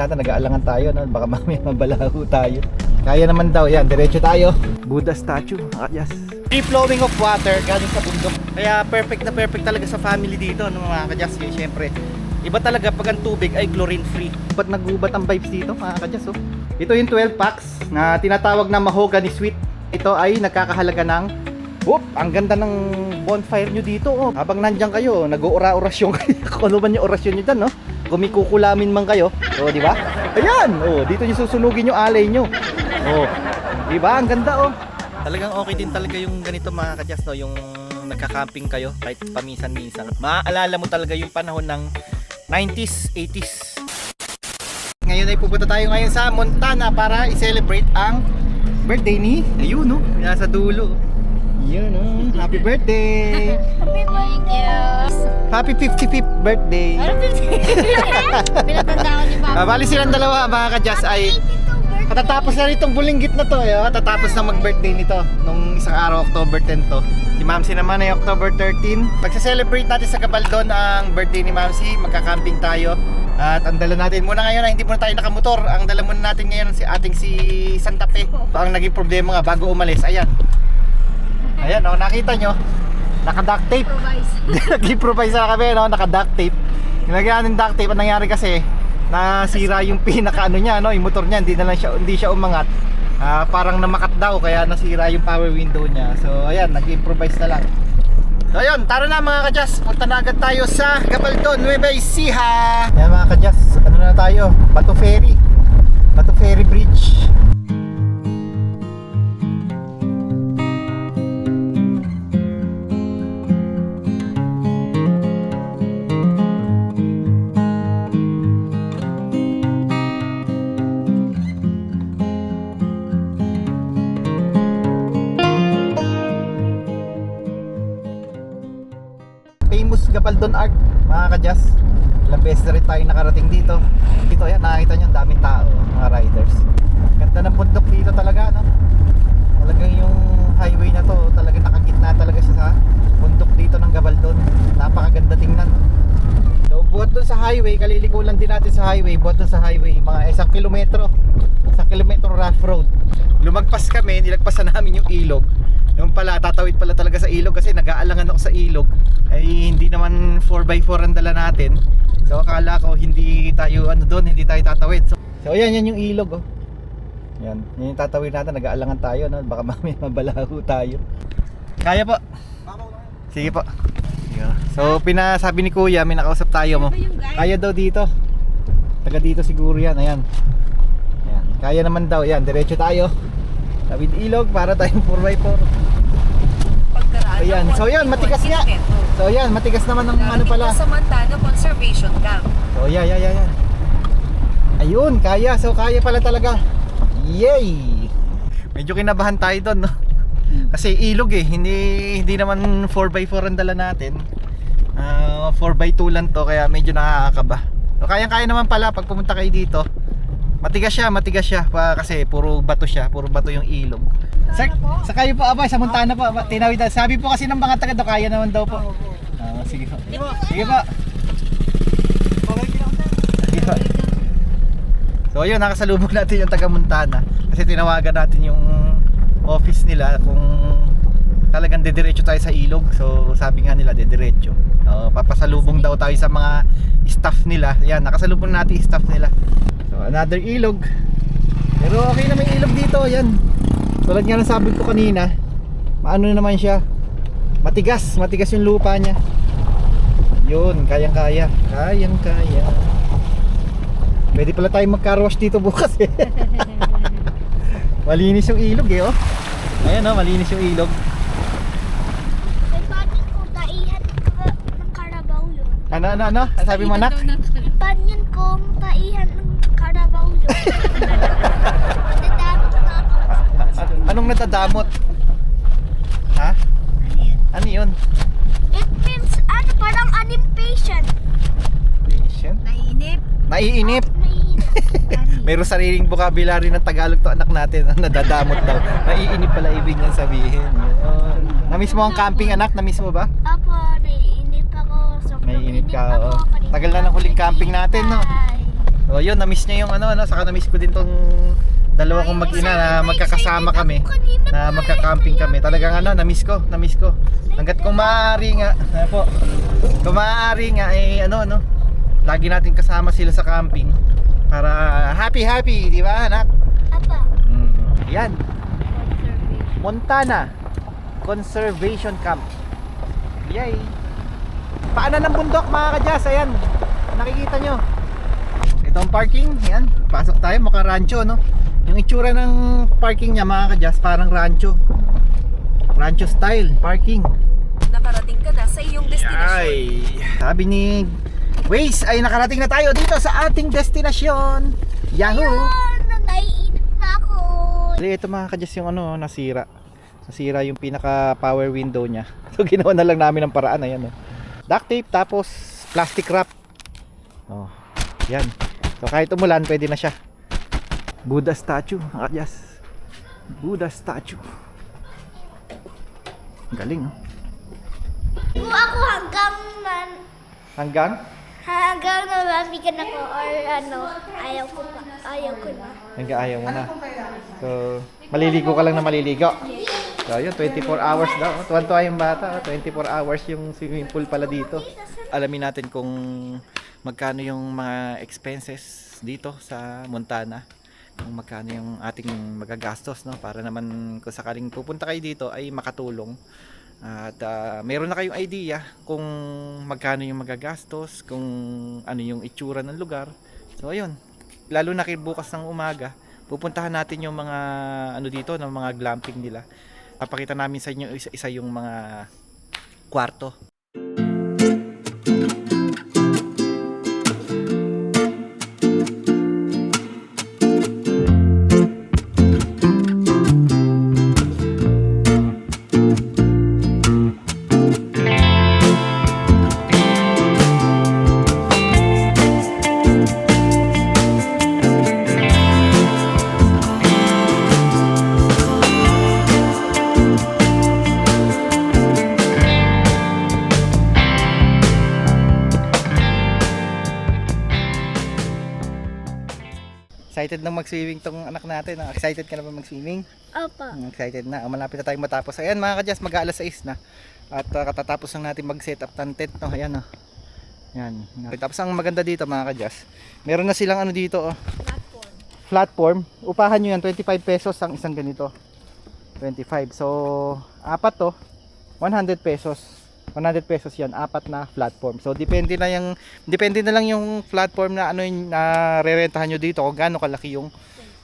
natin, nag-aalangan tayo, no? baka mamaya mabalaho tayo. Kaya naman daw, yan, diretso tayo. Buddha statue, kadyas. Free flowing of water galing sa bundok. Kaya perfect na perfect talaga sa family dito, no, mga kadyas. Yun, syempre, iba talaga pag ang tubig ay chlorine free. Ba't nagubat ang vibes dito, mga kadyas, oh? Ito yung 12 packs na tinatawag na mahogany sweet. Ito ay nagkakahalaga ng Whoop! Ang ganda ng bonfire nyo dito oh. Habang nandyan kayo, nag-oora-orasyon kayo. Kung ano man yung orasyon nyo dyan, no? Kumikukulamin man kayo. O, di ba? Ayan! O, dito nyo susunugin yung alay nyo. O, di ba? Ang ganda, oh. Talagang okay din talaga yung ganito mga kadyas, no? Yung nagka-camping kayo kahit paminsan-minsan. Maaalala mo talaga yung panahon ng 90s, 80s. Ngayon ay pupunta tayo ngayon sa Montana para i-celebrate ang birthday ni ayun no, nasa dulo. Yun oh, happy birthday! Happy birthday! Happy 55th birthday! Ano Pinatandaan ni Papa. Ah, bali silang dalawa mga kadyas ay katatapos na nitong bulinggit na to eh, oh. katatapos na mag-birthday nito nung isang araw October 10 to. Si Mamsi naman ay October 13. Pagsa-celebrate natin sa Gabaldon ang birthday ni Mamsi, magka-camping tayo. At ang dala natin muna ngayon ay hindi muna tayo nakamotor. Ang dala muna natin ngayon si ating si Santa Fe. Ang naging problema nga bago umalis. Ayan. Ayan oh, nakita nyo. Naka-duct tape. Improvise. Nag-improvise na kami, no? Naka-duct tape. Nilagyan ng duct tape, ang nangyari kasi, nasira yung pinaka ano niya, no? Yung motor niya, hindi na lang siya, hindi siya umangat. Ah, parang namakat daw, kaya nasira yung power window niya. So, ayan, nag-improvise na lang. So, ayun, tara na mga kadyas. Punta na agad tayo sa Gabaldon, Nueva Ecija. Ayan mga kadyas, ano na tayo? Bato Ferry. Bato Ferry Bridge. Gabaldon Art mga kadyas ilang beses na rin tayo nakarating dito. Dito ayan nakakita nyo ang daming tao mga riders. Ganda ng bundok dito talaga no? Talagang yung highway na to talagang nakagitna talaga siya sa bundok dito ng Gabaldon. Napakaganda tingnan. So buhat dun sa highway kaliliko lang din natin sa highway buhat dun sa highway mga isang kilometro isang kilometro rough road. Lumagpas kami nilagpasan namin yung ilog yung pala tatawid pala talaga sa ilog kasi nag-aalangan ako sa ilog. Ay hindi naman 4x4 ang dala natin. So akala ko hindi tayo ano doon hindi tayo tatawid. So, so yan yan yung ilog oh. Yan yan yung tatawid natin. Nag-aalangan tayo no? baka mamaya mabalaho tayo. Kaya po. Sige po. So pinasabi ni kuya may nakausap tayo mo. Kaya daw dito. Taga dito siguro yan. Ayan. Ayan. Kaya naman daw, yan, diretso tayo. Tawid ilog para tayong 4x4. Ayan, so yan, matigas nga. So yan, matigas naman ng ano pala. Sa Montana Conservation Camp. So yeah, yeah, yeah, yeah. Ayun, kaya. So kaya pala talaga. Yay! Medyo kinabahan tayo doon, no? Kasi ilog eh, hindi hindi naman 4x4 ang dala natin. Ah, 4x2 lang to kaya medyo nakakakaba. So kayang-kaya naman pala pag pumunta kayo dito. Matigas siya, matigas siya pa kasi puro bato siya, puro bato yung ilog. Sa, sa kayo po abay, sa Montana po, aba, tinawid na. Sabi po kasi ng mga taga do kaya naman daw po. Ah, sige po. Sige po. Sige po. So ayun, nakasalubong natin yung taga Montana kasi tinawagan natin yung office nila kung talagang dediretso tayo sa ilog. So sabi nga nila dediretso. Uh, papasalubong daw tayo sa mga staff nila. Yan, nakasalubong natin yung staff nila. Another ilog. Pero okay na may ilog dito, yan. Tulad nga ng sabi ko kanina, maano naman siya. Matigas, matigas yung lupa niya. Yun, kayang-kaya. Kayang-kaya. Pwede pala tayo mag-carwash dito bukas eh. malinis yung ilog eh oh. Ayan oh, malinis yung ilog. Yun. Ano, ano, ano? Sabi mo anak? May panin ko, taihan ng karabaw yun. Nadadamot na ako. A- Anong natadamot? Ha? Ano yun? It means, ano, parang animation. Patient? Nainip. Naiinip. Naiinip. Mayroong sariling vocabulary ng Tagalog to anak natin. Nadadamot daw. Naiinip pala ibig niyang sabihin. Yun. Namiss mo ang camping anak? Namiss mo ba? Apo, naiinip ako. Sobrang Naiinip ka, ako. Tagal na ng huling camping natin, no? So yun, na-miss niya yung ano, ano, saka na-miss ko din tong dalawa kong mag-ina na magkakasama kami na magka-camping kami. Talagang ano, na-miss ko, na-miss ko. Hanggat kung maaari nga, ano po, kung maaari nga eh ano ano, lagi natin kasama sila sa camping para happy happy, di ba anak? Apa. Mm, yan, Montana Conservation Camp. Yay! Paanan ng bundok mga kadyas, ayan. Nakikita nyo. Ito ang parking, yan. Pasok tayo, maka rancho, no? Yung itsura ng parking niya mga kadyas, parang rancho. Rancho style parking. Nakarating ka na sa iyong destinasyon. Sabi ni Waze ay nakarating na tayo dito sa ating destinasyon. Yahoo! Ano, naiinip na ako. Bali, ito mga kadyas yung ano, nasira. Nasira yung pinaka power window niya. So ginawa na lang namin ng paraan ayan oh. Duct tape tapos plastic wrap. Oh. Yan. So kahit umulan pwede na siya. Buddha statue, mga kadyas. Buddha statue. Galing oh. Kung ako hanggang man, Hanggang hanggang nababigyan ako or ano, ayaw ko pa, ayaw ko na. hanggang ayaw mo na. So maliligo ka lang na maliligo. So yun, 24 hours daw. Tuwan-tuwa yung bata. 24 hours yung swimming pool pala dito. Alamin natin kung magkano yung mga expenses dito sa Montana. Kung magkano yung ating magagastos no para naman kung sakaling pupunta kayo dito ay makatulong. At ah, meron na kayong idea kung magkano yung magagastos, kung ano yung itsura ng lugar. So ayun, lalo na kay bukas ng umaga, pupuntahan natin yung mga ano dito, ng mga glamping nila. Papakita namin sa inyo isa-isa yung mga kwarto. Mag-swimming tong anak natin. ah. Excited ka na ba mag-swimming? Opo. Mm, Excited na. Oh, Malapit na tayong matapos. Ayan mga kadyas, mag-aalas 6 na. At uh, katatapos lang natin mag-set up ng tent. No? Ayan oh. Ayan. Tapos ang maganda dito mga kadyas, meron na silang ano dito oh. Platform. Upahan nyo yan, 25 pesos ang isang ganito. 25. So, apat to, 100 pesos. 100 pesos yan, apat na platform. So, depende na yung, depende na lang yung platform na ano yung na rerentahan nyo dito kung gaano kalaki yung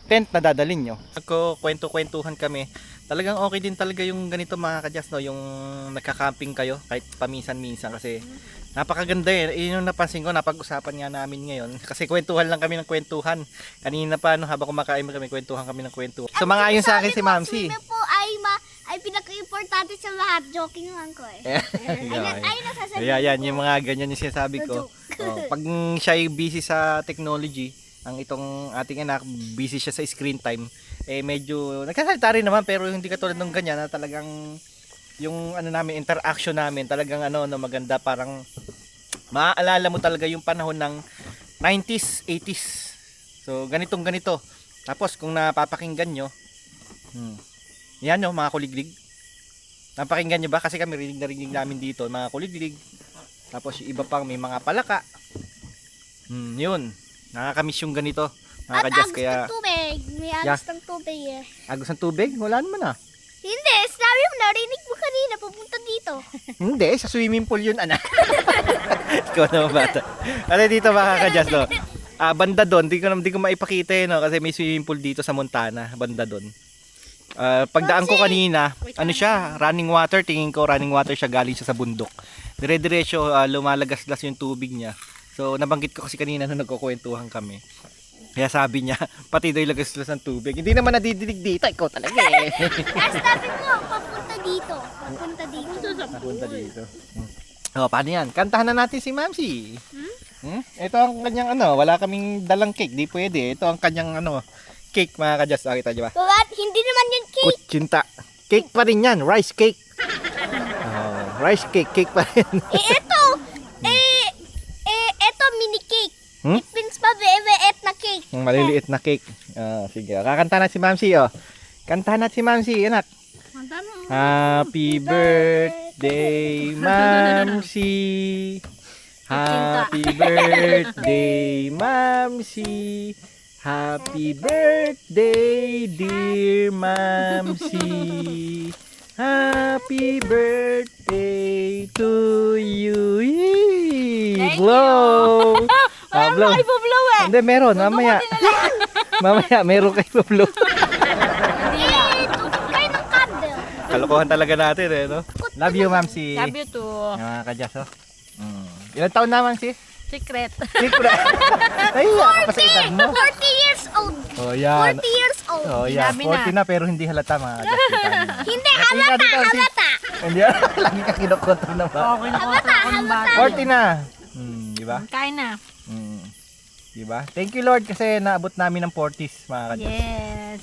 tent na dadalhin nyo. Ako, kwento-kwentuhan kami. Talagang okay din talaga yung ganito mga kadyas, no? Yung nagka-camping kayo kahit paminsan-minsan kasi napakaganda eh. Yun yung napansin ko, napag-usapan nga namin ngayon. Kasi kwentuhan lang kami ng kwentuhan. Kanina pa, no, habang kumakain kami, kwentuhan kami ng kwentuhan. So mga ayon sa akin si Mamsi. Swimming po ay ma ay pinaka-importante sa lahat. Joking lang ko eh. Ayun ang sasabihin Kaya yan, yung mga ganyan yung sinasabi ko. Oh, pag siya ay busy sa technology, ang itong ating anak, busy siya sa screen time, eh medyo, nagkasalita rin naman, pero hindi katulad ng ganyan na talagang yung ano namin, interaction namin, talagang ano, no, maganda, parang maaalala mo talaga yung panahon ng 90s, 80s. So, ganitong ganito. Tapos, kung napapakinggan nyo, hmm, yan no, mga kuliglig. Napakinggan nyo ba? Kasi kami rinig na rinig namin dito, mga kuliglig. Tapos yung iba pang may mga palaka. Hmm, yun. Nakakamiss yung ganito. Mga At agos kaya ng tubig. May agos ng tubig eh. agos ng tubig? Wala naman ah. Hindi, sabi mo, narinig mo kanina, pupunta dito. Hindi, sa swimming pool yun, anak. Ikaw naman bata. Ano dito mga kadyas, no? Ah, banda doon, di ko, di ko maipakita eh, no? Kasi may swimming pool dito sa Montana, banda doon. Ah, pagdaan ko kanina, ano siya, running water, tingin ko running water siya galing siya sa bundok. Dire-diretso ah, lumalagas-las yung tubig niya. So nabanggit ko kasi kanina nung nagkukwentuhan kami. Kaya sabi niya, pati daw ilagas-las ng tubig. Hindi naman nadidinig dito, ikaw talaga eh. Tapos sabi mo, papunta dito. Papunta dito. Napunta dito. Hmm. Oh, paano yan? Kantahan na natin si Mamsi. Hmm? Ito ang kanyang ano, wala kaming dalang cake, di pwede. Ito ang kanyang ano, cake mga kadyas. Ah, kita niyo ba? What? Hindi naman yun cake. Kutsinta. Cake pa rin yan, rice cake. Oh, rice cake, cake pa rin. Eh, eto. Eh, eh, eto mini cake. Hmm? It means pa, bebe, et cake. Yung maliliit na cake. Ah, sige. Kakanta na si Mamsi, oh. Kanta na si Mamsi, anak. Happy birthday, Mamsi. Happy birthday, Mamsi. Happy birthday, dear Mamsi. Happy birthday to you. Thank blow. Ah, blow. Ay, bublow eh. Hindi, meron. Mamaya. Mamaya, meron kay Pablo. Eh, tutok kayo ng candle. Kalokohan talaga natin eh, no? Love you, ma'am, si... Love you too. Yung mga kadyas, oh. Mm. Ilan taon naman si? Secret. Secret. Nahiya ka pa sa edad mo. 40 years old. Oh, yan. 40 years old. Oh, yan. Sinabi na. 40 na pero hindi halata mga kadyas. Niyo. Hindi, halata, halata. Hindi, lagi ka kinukontrol na ba? Okay ng bata. 40 na. Hmm, di ba? Kain na. Hmm. Di ba? Thank you Lord kasi naabot namin ng 40s mga kadyas. Yes.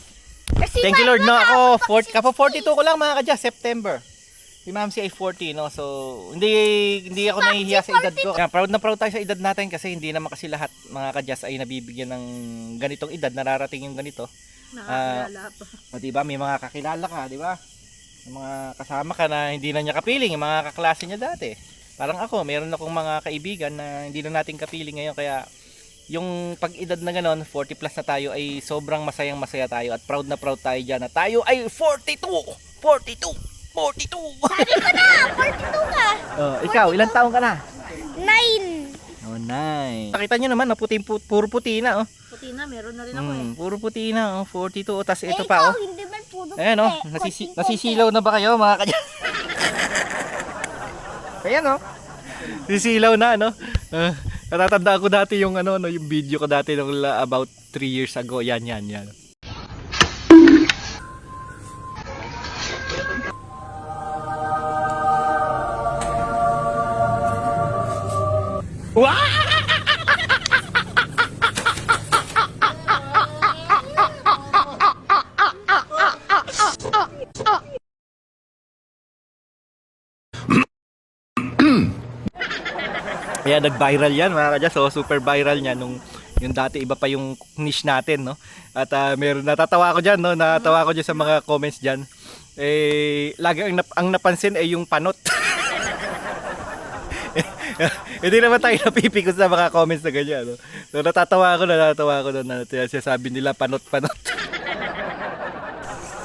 Kasi Thank you Lord. No, wala ako, ako 40, kapo 42 ko lang mga kadya, September. Si Ma'am si ay 40, no? So, hindi hindi ako nahihiya sa edad ko. Kaya proud na proud tayo sa edad natin kasi hindi naman kasi lahat mga kadyas ay nabibigyan ng ganitong edad, nararating yung ganito. Nakakilala pa. O, di ba? May mga kakilala ka, di ba? May mga kasama ka na hindi na niya kapiling, yung mga kaklase niya dati. Parang ako, meron akong mga kaibigan na hindi na natin kapiling ngayon kaya yung pag-edad na ganon, 40 plus na tayo ay sobrang masayang masaya tayo at proud na proud tayo dyan na tayo ay 42! 42! 42! na, 42 ka. oh, ikaw, ilang taong ka na? 9. Oh, nice. Nakita nyo naman, no, puti, pu- puro puti na, oh. Puti na, meron na rin ako eh. Mm, puro puti na, oh. 42, oh. Tapos ito eh, pa, ikaw, oh. hindi man puro Ayan, oh. puti. Nasisi- Konting nasisilaw na ba kayo, mga kanya? Ayan, oh. Sisilaw na, no? Uh, natatandaan ko dati yung, ano, no, yung video ko dati nung la- about 3 years ago. Yan, yan, yan. Kaya nag-viral yan mga kadya. So super viral niya nung yung dati iba pa yung niche natin no. At ah, meron natatawa ako diyan no, natatawa ako diyan sa mga comments diyan. Eh lagi ang, nap- ang napansin ay yung panot. Hindi naman tayo napipikot sa mga comments na ganyan. No? So natatawa ako, natatawa ako doon na sinasabi nila panot-panot.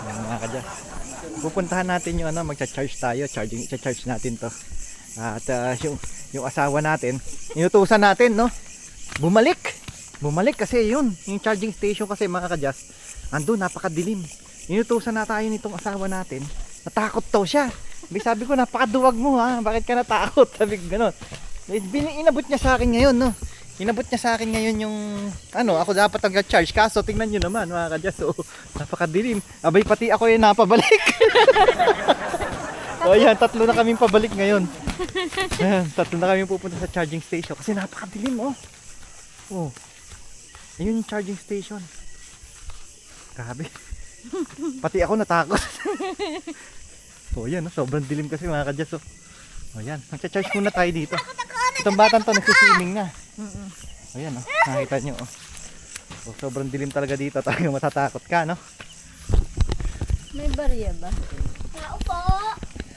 Yan, mga kadya. Pupuntahan natin yung ano, magcha-charge tayo, charging, charge natin to. At ah, yung yung asawa natin, inutusan natin, no? Bumalik. Bumalik kasi yun, yung charging station kasi mga kadyas, andun, napakadilim. Inutusan na tayo nitong asawa natin. Natakot daw siya. Sabi, sabi ko, napakaduwag mo ha. Bakit ka natakot? Sabi ko, bin- Inabot niya sa akin ngayon, no? Inabot niya sa akin ngayon yung, ano, ako dapat ang charge Kaso, tingnan nyo naman, mga kadyas. So, napakadilim. Abay, pati ako yung napabalik. o yan, tatlo na kaming pabalik ngayon. Ayan, tatlo na kami pupunta sa charging station kasi napakadilim oh. Oh. Ayun yung charging station. Grabe. Pati ako natakot. oh, yan, oh, sobrang dilim kasi mga kadyas oh. Oh, yan. Magcha-charge muna tayo dito. Itong batang to nagsiswimming na. Oh, yan oh. Nakita nyo oh. Oh, sobrang dilim talaga dito. Talagang matatakot ka, no? May barya ba? Tao po.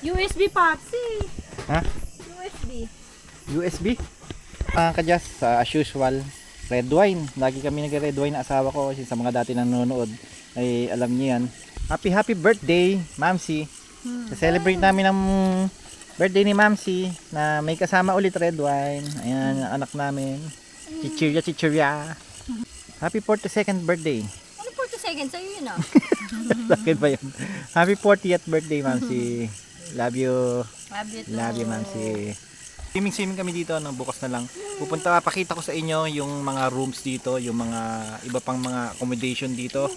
USB Papsi. Ha? USB. USB. Mga kadyas, uh, as usual, red wine. Lagi kami nag-red wine na asawa ko kasi sa mga dati nang nanonood ay alam niyo yan. Happy happy birthday, Mamsi. celebrate namin ang birthday ni Mamsi na may kasama ulit red wine. Ayan, ang anak namin. Chichirya, chichirya. Happy 42nd birthday. Ano 40 seconds? Sa'yo yun ah. Bakit ba yun? Happy 40th birthday, Mamsi. Love you. Love you too. Love you, Mamsi. Swimming swimming kami dito, no, bukas na lang. Pupunta, pakita ko sa inyo yung mga rooms dito, yung mga iba pang mga accommodation dito,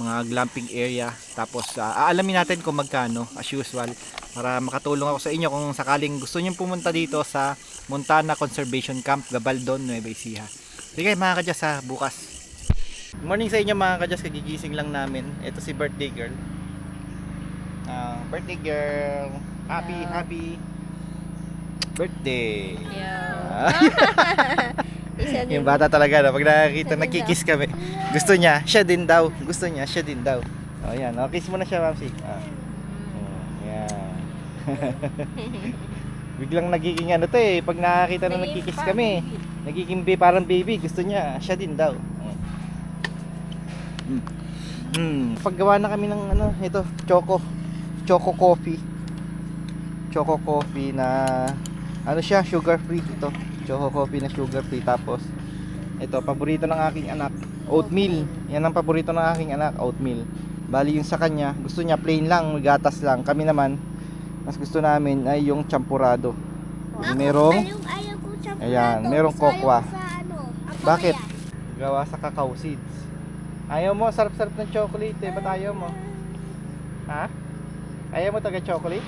mga glamping area. Tapos ah, aalamin natin kung magkano as usual para makatulong ako sa inyo kung sakaling gusto niyo pumunta dito sa Montana Conservation Camp, Gabaldon, Nueva Ecija. Sige mga kadyas ha, bukas. Morning sa inyo mga kadyas, kagigising lang namin. Ito si birthday girl. Ah, birthday girl. Happy, Yeah. happy birthday. Yeah. Ah. Isa din. Yung bata talaga na pag nakakita nagkikiss kami. Gusto niya, siya din daw. Gusto niya, siya din daw. Oh, yan. Oh, kiss mo na siya, Mamsi. Ah. Oh, yan. Biglang nagiging ano to eh, pag nakakita na nagkikiss kami. Nagiging ba- parang baby, gusto niya, siya din daw. Mm. Mm. Paggawa na kami ng ano, ito, choco. Choco coffee. Choco coffee na ano siya, sugar free ito. Choco coffee na sugar free tapos ito, paborito ng aking anak, oatmeal. Yan ang paborito ng aking anak, oatmeal. Bali yung sa kanya, gusto niya plain lang, gatas lang. Kami naman, mas gusto namin ay yung champurado. Merong Ayan, merong kokwa. ano, Bakit? gawa sa cacao seeds. Ayaw mo, sarap-sarap ng chocolate eh. Ba't ayaw mo? Ha? Ayaw mo taga chocolate?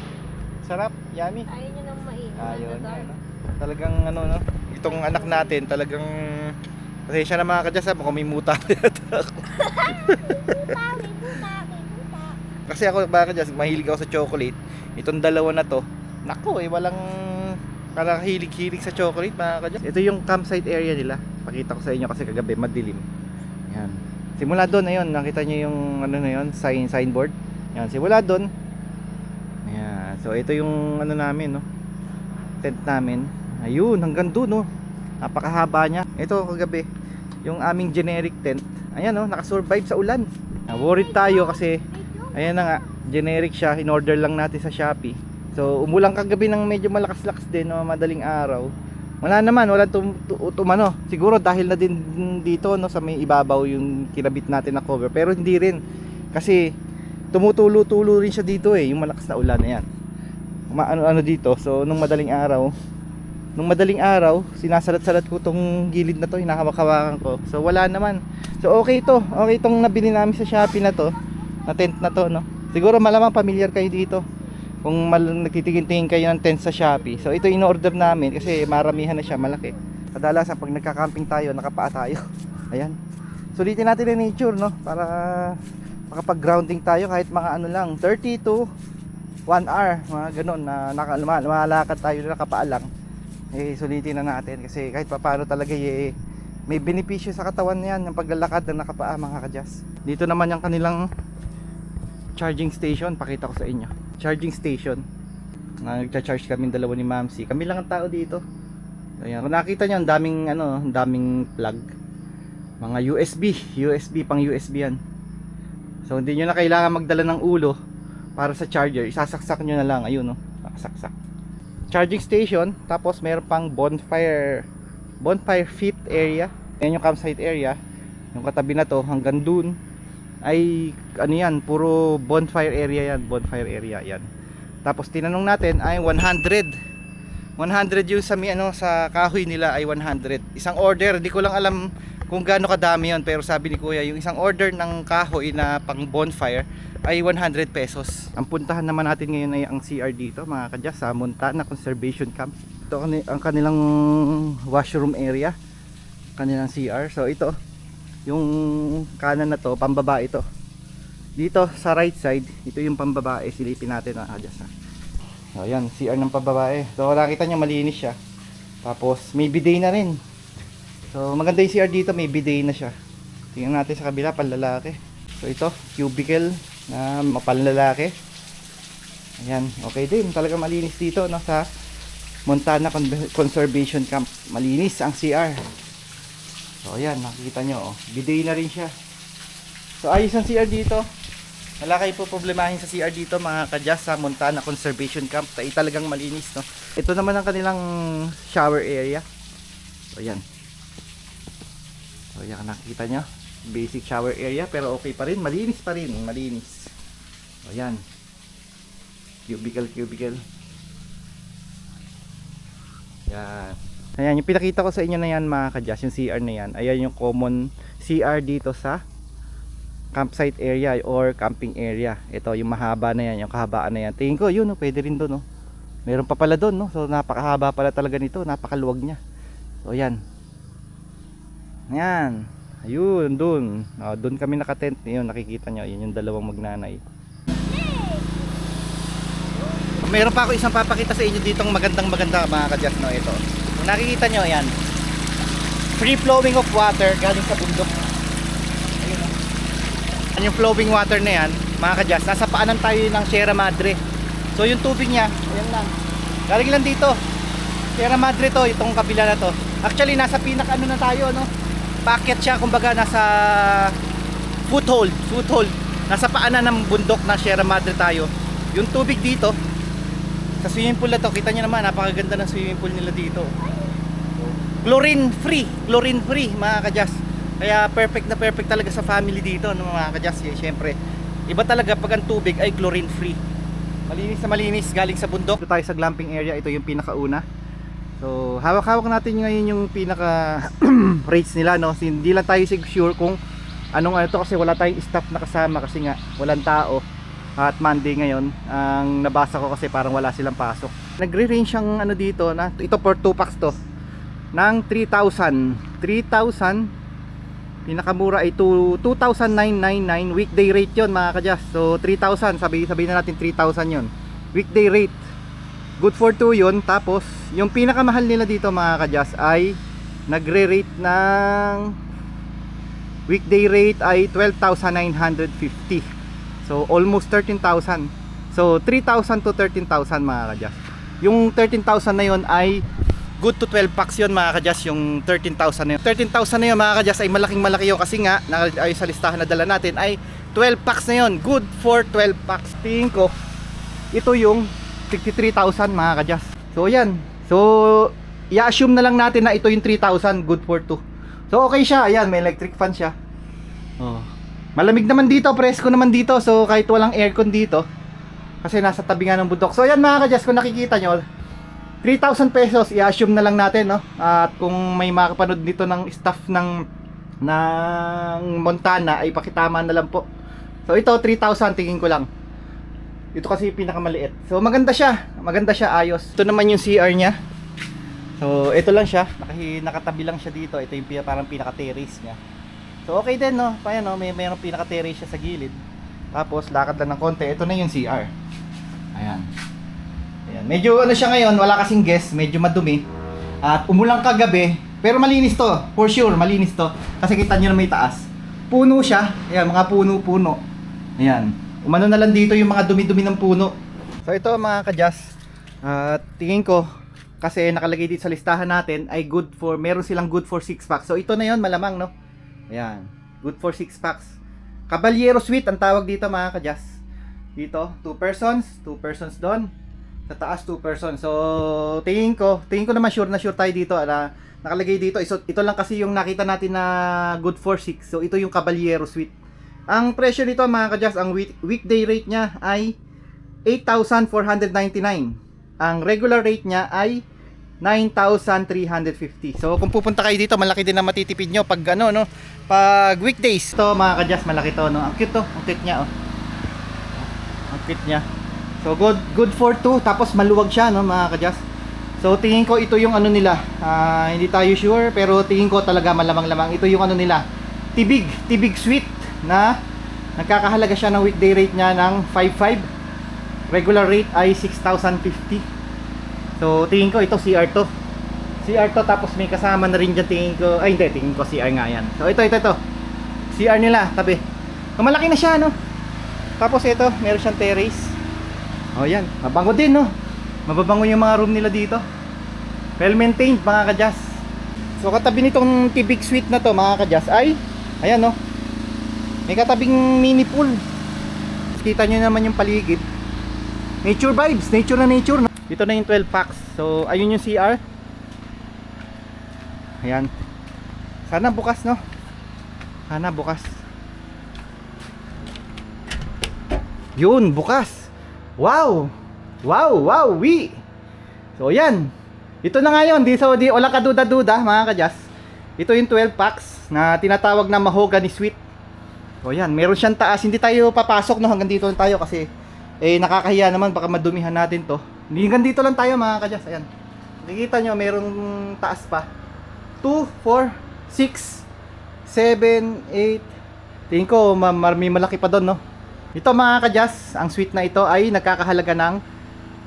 Sarap, yummy. Ayaw niyo nang mainit. Ayun, ano. Talagang ano no, itong anak natin talagang Pasensya na mga kadyas ha, kung may muta. Kasi ako mga kadyas, mahilig ako sa chocolate Itong dalawa na to Nako eh, walang Parang hilig-hilig sa chocolate mga kadyas Ito yung campsite area nila Pakita ko sa inyo kasi kagabi madilim Yan Simula doon, ayun, nakita nyo yung ano na yun, sign, signboard Yan, simula doon so ito yung ano namin no? Tent namin. Ayun, hanggang doon no? Napakahaba niya. Ito kagabi Yung aming generic tent. Ayan no, nakasurvive sa ulan. Ah, Worried tayo kasi Ayan na nga, generic siya. In-order lang natin sa Shopee. So umulang kagabi ng medyo malakas-lakas din no, Madaling araw. Wala naman, wala tum, tu- tumano. Siguro dahil na din dito no, Sa may ibabaw yung kinabit natin na cover. Pero hindi rin. Kasi tumutulo-tulo rin siya dito eh Yung malakas na ulan, ayan Ano-ano dito So nung madaling araw nung madaling araw, sinasalat-salat ko tong gilid na to, hinahawak-hawakan ko. So wala naman. So okay to. Okay tong nabili namin sa Shopee na to. Na tent na to, no. Siguro malamang familiar kayo dito. Kung mal nagtitingin-tingin kayo ng tent sa Shopee. So ito in-order namin kasi maramihan na siya, malaki. Kadalasan pag nagka-camping tayo, nakapaa tayo. Ayan. Sulitin natin yung nature, no, para makapag-grounding tayo kahit mga ano lang, 30 to 1 hour, mga ganun na naka, luma- lumalakad tayo na nakapaa lang eh sulitin na natin kasi kahit papaano talaga eh, may benepisyo sa katawan yan yung paglalakad na nakapaa mga kadyas dito naman yung kanilang charging station pakita ko sa inyo. Charging station. Na nagcha-charge kami dalawa ni Mamsi kami lang ang tao dito. Ayan, nakita nyo ang daming ano daming plug. Mga USB USB pang USB yan. So hindi nyo na kailangan magdala ng ulo para sa charger isasaksak nyo na lang. Ayun no? Nakasaksak. Charging station tapos meron pang bonfire bonfire fifth area. Yan yung campsite area. Yung katabi na to hanggang dun. Ay ano yan puro bonfire area yan bonfire area yan. Tapos tinanong natin ay 100 100 yung sa mi- ano sa kahoy nila ay 100 isang order di ko lang alam kung gaano kadami yon pero sabi ni kuya yung isang order ng kahoy na pang bonfire ay 100 pesos. Ang puntahan naman natin ngayon ay ang CR dito mga kadya sa Montana Conservation Camp. Ito ang kanilang washroom area. Kanilang CR. So ito, yung kanan na to, pambaba ito. Dito sa right side, ito yung pambabae. Silipin natin mga kadya. So yan, CR ng pambabae. So nakita nyo malinis siya. Tapos may bidet na rin. So maganda yung CR dito, may bidet na siya. Tingnan natin sa kabila, panlalaki. So ito, cubicle na mapanlalaki. Ayan, okay din. Talaga malinis dito no, sa Montana Con- Conservation Camp. Malinis ang CR. So ayan, nakikita nyo. Oh. Bidet na rin siya. So ayos ang CR dito. Wala kayo po problemahin sa CR dito mga kadyas sa Montana Conservation Camp. Tay talagang malinis no. Ito naman ang kanilang shower area. So ayan. So ayan nakikita nyo. Basic shower area pero okay pa rin. Malinis pa rin. Malinis. O yan. Cubicle, cubicle. Yan. Ayan, yung pinakita ko sa inyo na yan mga kadyas, yung CR na yan. Ayan yung common CR dito sa campsite area or camping area. Ito yung mahaba na yan, yung kahabaan na yan. Tingin ko, yun, no, pwede rin doon. No? Meron pa pala doon, no? so napakahaba pala talaga nito, napakaluwag niya. So yan. Yan. Ayun, doon. Oh, doon kami nakatent. Yun, nakikita nyo. Yun yung dalawang magnanay. Meron pa ako isang papakita sa inyo ditong magandang maganda mga kadyas no ito. Kung nakikita nyo yan. free flowing of water galing sa bundok. Ayun, oh. Yan yung flowing water na yan, mga kadyas, nasa paanan tayo ng Sierra Madre. So yung tubig niya, ayan lang. Galing lang dito. Sierra Madre to, itong kabila na to. Actually, nasa pinaka ano na tayo, no? Packet siya, kumbaga nasa foothold, foothold. Nasa paanan ng bundok na Sierra Madre tayo. Yung tubig dito, sa swimming pool na to, kita nyo naman, napakaganda ng swimming pool nila dito. Chlorine free, chlorine free mga kadyas. Kaya perfect na perfect talaga sa family dito no, mga kadyas. Eh, Siyempre, iba talaga pag ang tubig ay chlorine free. Malinis na malinis galing sa bundok. Dito tayo sa glamping area, ito yung pinakauna. So, hawak-hawak natin ngayon yung pinaka rates nila no. So, Hindi lang tayo sure kung anong ano to kasi wala tayong staff na kasama kasi nga walang tao. At Monday ngayon, ang nabasa ko kasi parang wala silang pasok. Nagre-range ang ano dito na ito for 2 packs to ng 3,000 3,000 pinakamura ay two- 2,999 weekday rate yon mga kadyas so 3,000 sabi, sabihin na natin 3,000 yon weekday rate good for 2 yon tapos yung pinakamahal nila dito mga kadyas ay nagre-rate ng weekday rate ay 12,950 so almost 13,000 so 3,000 to 13,000 mga kadyas yung 13,000 na yon ay good to 12 packs yun mga kadyas yung 13,000 na yun. 13,000 na yun mga kadyas ay malaking malaki yun kasi nga ay sa listahan na dala natin ay 12 packs na yun. Good for 12 packs. Tingin ko ito yung 63,000 mga kadyas so yan so i-assume na lang natin na ito yung 3,000 good for 2 so okay siya ayan may electric fan siya oh. malamig naman dito presko naman dito so kahit walang aircon dito kasi nasa tabi nga ng bundok so ayan mga kadyas kung nakikita nyo 3,000 pesos, i-assume na lang natin, no? At kung may makapanood dito ng staff ng ng Montana, ay pakitama na lang po. So ito, 3,000 tingin ko lang. Ito kasi pinakamaliit. So maganda siya, maganda siya, ayos. Ito naman yung CR niya. So ito lang siya, Nakahi, nakatabi lang siya dito. Ito yung parang pinaka-terrace niya. So okay din, no? Pa no? may mayroong pinaka-terrace siya sa gilid. Tapos lakad lang ng konti. Ito na yung CR. Ayan. Ayan. Medyo ano siya ngayon, wala kasing guest, medyo madumi. At umulang kagabi, pero malinis to, for sure, malinis to. Kasi kita nyo na may taas. Puno siya, ayan, mga puno-puno. Ayan. Umano na lang dito yung mga dumi-dumi ng puno. So ito mga kadyas, at tingin ko, kasi nakalagay dito sa listahan natin, ay good for, meron silang good for 6 packs. So ito na yon malamang no? Ayan, good for 6 packs. Caballero Suite ang tawag dito mga kadyas. Dito, 2 persons, 2 persons doon sa taas 2 person. So, tingin ko, tingin ko naman sure na sure tayo dito na nakalagay dito. So, ito lang kasi yung nakita natin na good for 6. So, ito yung Caballero Suite. Ang presyo nito mga kadyas, ang week, weekday rate niya ay 8,499. Ang regular rate niya ay 9,350. So, kung pupunta kayo dito, malaki din na matitipid nyo pag ano, no? Pag weekdays. Ito mga kadyas, malaki to, no? Ang cute to. Ang cute niya, oh. Ang cute niya. So good good for two tapos maluwag siya no mga kadyas. So tingin ko ito yung ano nila. Ah, hindi tayo sure pero tingin ko talaga malamang-lamang ito yung ano nila. Tibig, Tibig Sweet na nagkakahalaga siya ng weekday rate niya ng 55. Regular rate ay 6,050. So tingin ko ito CR to. CR to tapos may kasama na rin dyan tingin ko. Ay hindi, tingin ko CR nga yan. So ito ito ito. CR nila tabi. So, malaki na siya no. Tapos ito, meron siyang terrace. Oh yan, mabango din no. Mababango yung mga room nila dito. Well maintained mga kadyas. So katabi nitong tibig suite na to mga kadyas ay ayan no. May katabing mini pool. Kita nyo naman yung paligid. Nature vibes, nature na nature. Dito na yung 12 packs. So ayun yung CR. Ayan. Sana bukas no. Sana bukas. Yun, bukas. Wow! Wow, wow, we! So, yan. Ito na ngayon, di so di wala ka duda-duda, mga kadyas. Ito yung 12 packs na tinatawag na mahogany sweet. So, yan, meron siyang taas. Hindi tayo papasok no hanggang dito lang tayo kasi eh nakakahiya naman baka madumihan natin to. Hanggang dito lang tayo, mga kadyas. Ayan. Nakikita nyo, merong taas pa. 2, 4, 6, 7, 8. Tingin ko, ma- ma- may malaki pa doon, no? Ito mga kadyas, ang suite na ito ay nagkakahalaga ng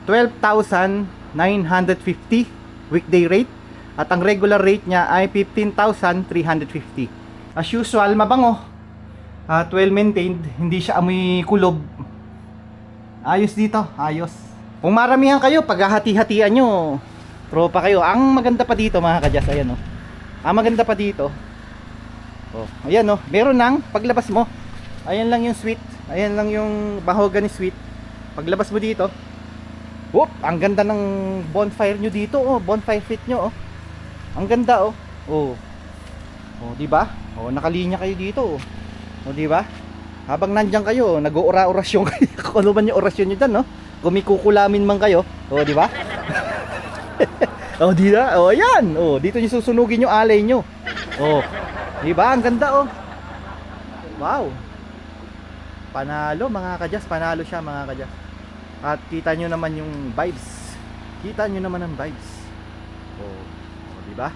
12,950 weekday rate At ang regular rate niya ay 15,350. As usual, mabango. At well maintained, hindi siya amoy kulob. Ayos dito, ayos. Kung maramihan kayo, paghahati-hatian nyo, tropa kayo. Ang maganda pa dito mga kadyas, ayan oh. Ang maganda pa dito, oh, ayan oh, meron nang paglabas mo. Ayan lang yung sweet, ayan lang yung mahogany sweet. Paglabas mo dito, Whoop, ang ganda ng bonfire nyo dito, oh, bonfire fit nyo, oh. Ang ganda, oh. Oh. Oh, di ba? Oh, nakalinya kayo dito, oh. Oh, di ba? Habang nandiyan kayo, nag-oora-orasyon kayo. Kung ano man yung orasyon nyo dyan, no? Kumikukulamin man kayo. Oh, di ba? oh, di ba? Oh, ayan. Oh, dito nyo susunugin yung alay nyo. Oh. Di ba? Ang ganda, oh. Wow. Panalo, mga kadyas. Panalo siya, mga kadyas. At kita nyo naman yung vibes. Kita nyo naman ang vibes. Oh, oh di ba?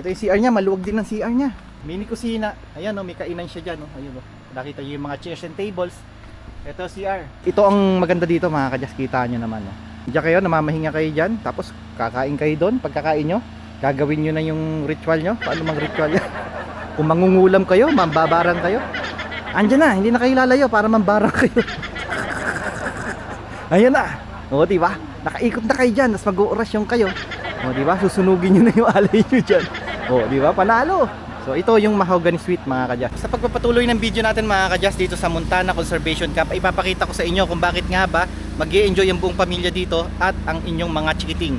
Ito yung CR niya, maluwag din ang CR niya. Mini kusina. Ayan oh, may kainan siya diyan oh. Ayun oh. Nakita niyo yung mga chairs and tables. Ito CR. Ito ang maganda dito mga kadyas, kita nyo naman oh. Diyan kayo, namamahinga kayo diyan, tapos kakain kayo doon. Pagkakain nyo, gagawin nyo na yung ritual nyo. Paano mang ritual yan? Kung mangungulam kayo, mambabarang kayo. Andiyan na, hindi na kayo lalayo para mambarang kayo. Ayan na. O, di ba? Nakaikot na kayo dyan, tapos mag-oorasyon kayo. O, di ba? Susunugin nyo na yung alay nyo dyan. O, di ba? Panalo. So, ito yung mahogany sweet mga kadyas. Sa pagpapatuloy ng video natin mga kadyas dito sa Montana Conservation Camp, ipapakita ko sa inyo kung bakit nga ba mag enjoy ang buong pamilya dito at ang inyong mga chikiting.